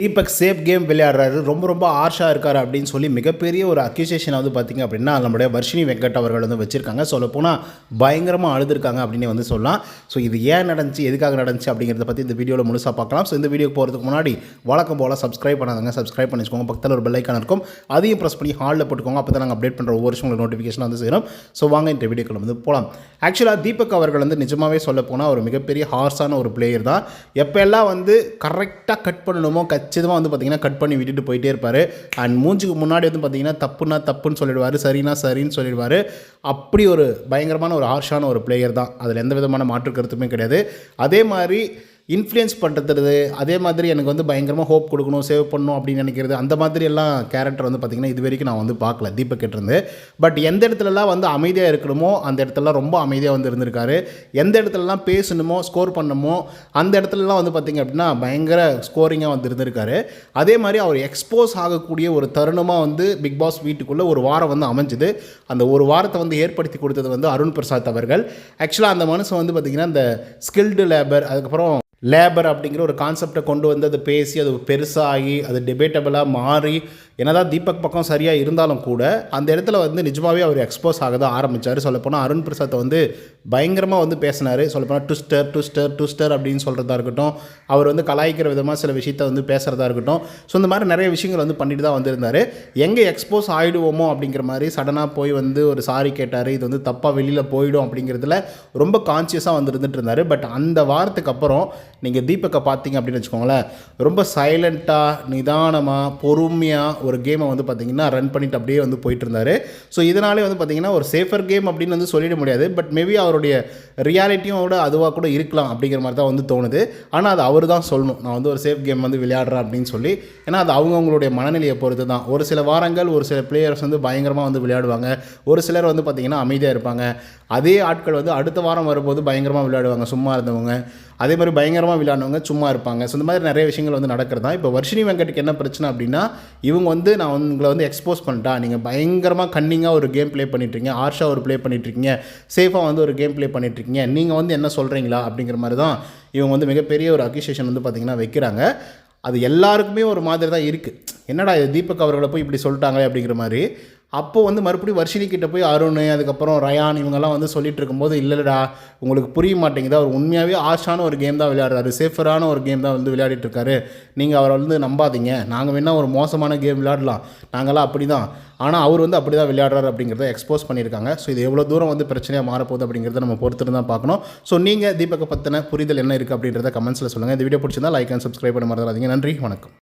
Deepak safe game விளையாடுறாரு. ரொம்ப ரொம்ப ஆர்ஷாக இருக்காரு அப்படின்னு சொல்லி மிகப்பெரிய ஒரு அக்யூசேஷனை வந்து பார்த்திங்க அப்படின்னா நம்மளுடைய வர்ஷினி வெங்கட் அவர்கள் வந்து வச்சுருக்காங்க. சொல்லப்போனால் பயங்கரமாக அழுதுருக்காங்க அப்படின்னு வந்து சொல்லலாம். ஸோ இது ஏன் நடந்துச்சு? எதுக்காக நடந்துச்சு அப்படிங்கிறத பற்றி இந்த வீடியோவில் முழுசாக பார்க்கலாம். ஸோ இந்த வீடியோக்கு போகிறதுக்கு முன்னாடி வழக்கம் போல் சப்ஸ்கிரைப் பண்ணாதாங்க சப்ஸ்கிரைப் பண்ணி பக்கத்தில் ஒரு பெல்லைக்கான இருக்கும். அதையும் ப்ரெஸ் பண்ணி ஹாலில் போட்டுக்கோங்க. அப்போ தான் நாங்கள் அப்டேட் பண்ணுற ஒவ்வொரு நோட்டிஃபிகேஷன் வந்து சேரும். ஸோ வாங்க இந்த வீடியோக்கள் வந்து போகலாம் ஆக்சுவலாக தீபக் அவர்கள் வந்து நிஜமாகவே சொல்லப்போனால் ஒரு மிகப்பெரிய ஹார்ஸான ஒரு பிளேயர் தான். எப்போ எல்லாம் வந்து கரெக்டாக கட் பண்ணணுமோ கட் கச்சிதமாக வந்து பார்த்திங்கன்னா கட் பண்ணி விட்டுட்டு போயிட்டே இருப்பார். அண்ட் மூஞ்சுக்கு முன்னாடி வந்து பார்த்திங்கன்னா தப்புனா தப்புன்னு சொல்லிடுவார் சரினா சரின்னு சொல்லிடுவார். அப்படி ஒரு பயங்கரமான ஒரு ஹார்ஷான ஒரு பிளேயர் தான். அதில் எந்த விதமான மாற்று கருத்துமே கிடையாது. அதே மாதிரி இன்ஃப்ளூயன்ஸ் பண்ணுறது அதே மாதிரி எனக்கு வந்து பயங்கரமாக ஹோப் கொடுக்கணும் சேவ் பண்ணணும் அப்படின்னு நினைக்கிறது அந்த மாதிரி எல்லாம் கேரக்டர் வந்து பார்த்திங்கன்னா இது வரைக்கும் நான் வந்து பார்க்கல தீபக் கிட்ட இருந்து. பட் எந்த இடத்துலலாம் வந்து அமைதியாக இருக்கணுமோ அந்த இடத்துலலாம் ரொம்ப அமைதியாக வந்து இருந்திருக்காரு. எந்த இடத்துலலாம் பேசணுமோ ஸ்கோர் பண்ணணுமோ அந்த இடத்துலலாம் வந்து பார்த்திங்க அப்படின்னா பயங்கர ஸ்கோரிங்காக வந்து இருந்திருக்காரு. அதே மாதிரி அவர் எக்ஸ்போஸ் ஆகக்கூடிய ஒரு தருணமாக வந்து பிக் பாஸ் வீட்டுக்குள்ளே ஒரு வாரம் வந்து அமைஞ்சுது. அந்த ஒரு வாரத்தை வந்து ஏற்படுத்தி கொடுத்தது வந்து அருண் பிரசாத் அவர்கள். ஆக்சுவலாக அந்த மனுஷன் வந்து பார்த்திங்கன்னா இந்த ஸ்கில்டு லேபர் அதுக்கப்புறம் லேபர் அப்படிங்கிற ஒரு கான்செப்டை கொண்டு வந்து அதை பேசி அது பெருசாகி அது டிபேட்டபிளாக மாறி என்னதான் தீபக் பக்கம் சரியாக இருந்தாலும் கூட அந்த இடத்துல வந்து நிஜமாகவே அவர் எக்ஸ்போஸ் ஆக தான் ஆரம்பித்தார் சொல்லப்போனால் அருண் பிரசாத்தை வந்து பயங்கரமாக வந்து பேசினார். சொல்லப்போனால் ட்விஸ்டர் ட்விஸ்டர் ட்விஸ்டர் அப்படின்னு சொல்கிறதா இருக்கட்டும் அவர் வந்து கலாய்க்கிற விதமாக சில விஷயத்த வந்து பேசுகிறதா இருக்கட்டும். ஸோ இந்த மாதிரி நிறைய விஷயங்கள் வந்து பண்ணிட்டு தான் வந்திருந்தார். எங்கே எக்ஸ்போஸ் ஆகிடுவோமோ அப்படிங்கிற மாதிரி சடனாக போய் வந்து ஒரு சாரி கேட்டார். இது வந்து தப்பாக வெளியில் போயிடும் அப்படிங்கிறதுல ரொம்ப கான்சியஸாக வந்து இருந்துட்டு இருந்தார். பட் அந்த வாரத்துக்கு அப்புறம் நீங்கள் தீபக்கை பார்த்தீங்க அப்படின்னு வச்சுக்கோங்களேன் ரொம்ப சைலண்ட்டாக நிதானமாக பொறுமையாக ஒரு கேமை வந்து பார்த்திங்கன்னா ரன் பண்ணிட்டு அப்படியே வந்து போயிட்டு இருந்தார் ஸோ இதனாலே வந்து பார்த்திங்கன்னா ஒரு சேஃபர் கேம் அப்படின்னு வந்து சொல்லிட முடியாது. பட் மேபி அவருடைய ரியாலிட்டியும் கூட அதுவாக கூட இருக்கலாம் அப்படிங்கிற மாதிரி தான் வந்து தோணுது. ஆனால் அது அவர் தான் சொல்லணும். நான் வந்து ஒரு சேஃப் கேம் வந்து விளையாடுறேன் அப்படின்னு சொல்லி. ஏன்னா அது அவங்கவுங்களுடைய மனநிலையை பொறுத்து தான் ஒரு சில வாரங்கள் ஒரு சில பிளேயர்ஸ் வந்து பயங்கரமாக வந்து விளையாடுவாங்க. ஒரு சிலர் வந்து பார்த்திங்கன்னா அமைதியாக இருப்பாங்க. அதே ஆட்கள் வந்து அடுத்த வாரம் வரும்போது பயங்கரமாக விளையாடுவாங்க. சும்மா இருந்தவங்க. அதே மாதிரி பயங்கரமாக விளையாடுனவங்க சும்மா இருப்பாங்க. ஸோ இந்த மாதிரி நிறைய விஷயங்கள் வந்து நடக்கிறதா? இப்போ வர்ஷினி வெங்கட்டுக்கு என்ன பிரச்சனை அப்படின்னா இவங்க வந்து நான் உங்களை வந்து எக்ஸ்போஸ் பண்ணிட்டா நீங்கள் பயங்கரமாக கன்னிங்காக ஒரு கேம் ப்ளே பண்ணிட்டுருக்கீங்க ஆர்ஷா ஒரு ப்ளே பண்ணிட்டுருக்கீங்க சேஃபாக வந்து ஒரு கேம் ப்ளே பண்ணிட்டுருக்கீங்க நீங்கள் வந்து என்ன சொல்கிறீங்களா அப்படிங்கிற மாதிரி தான் இவங்க வந்து மிகப்பெரிய ஒரு அக்யூசேஷன் வந்து பார்த்திங்கன்னா வைக்கிறாங்க. அது எல்லாருக்குமே ஒரு மாதிரி தான் இருக்குது என்னடா இது தீபக் அவர்களை போய் இப்படி சொல்லிட்டாங்களே அப்படிங்கிற மாதிரி. அப்போது வந்து மறுபடியும் வர்ஷினி கிட்ட போய் அருண் அதுக்கப்புறம் ரயான் இவங்கெல்லாம் வந்து சொல்லிட்டு இருக்கும்போது இல்லைடா உங்களுக்கு புரிய மாட்டேங்குது. அவர் உண்மையாகவே ஆஷான ஒரு கேம் தான் விளையாடுறாரு. சேஃபரான ஒரு கேம் தான் வந்து விளையாடிட்டு இருக்காரு. நீங்கள் அவரை வந்து நம்பாதீங்க. நாங்கள் வேணால் ஒரு மோசமான கேம் விளையாடலாம். நாங்களாம் அப்படி தான் ஆனால் அவர் வந்து அப்படி தான் விளையாடுறாரு அப்படிங்கிறத எக்ஸ்போஸ் பண்ணியிருக்காங்க. ஸோ இது எவ்வளோ தூரம் வந்து பிரச்சனையாக மாறப்போகுது அப்படிங்கிறத நம்ம பொறுத்து தான் பார்க்கணும். ஸோ நீங்கள் தீபக்கை பற்றின புரிதல் என்ன இருக்குது அப்படின்றத கமெண்ட்ஸில் சொல்லுங்கள் இந்த வீடியோ பிடிச்சிருந்தா லைக் அண்ட் சப்ஸ்கிரைப் பண்ண மறந்துடாதீங்க. நன்றி வணக்கம்.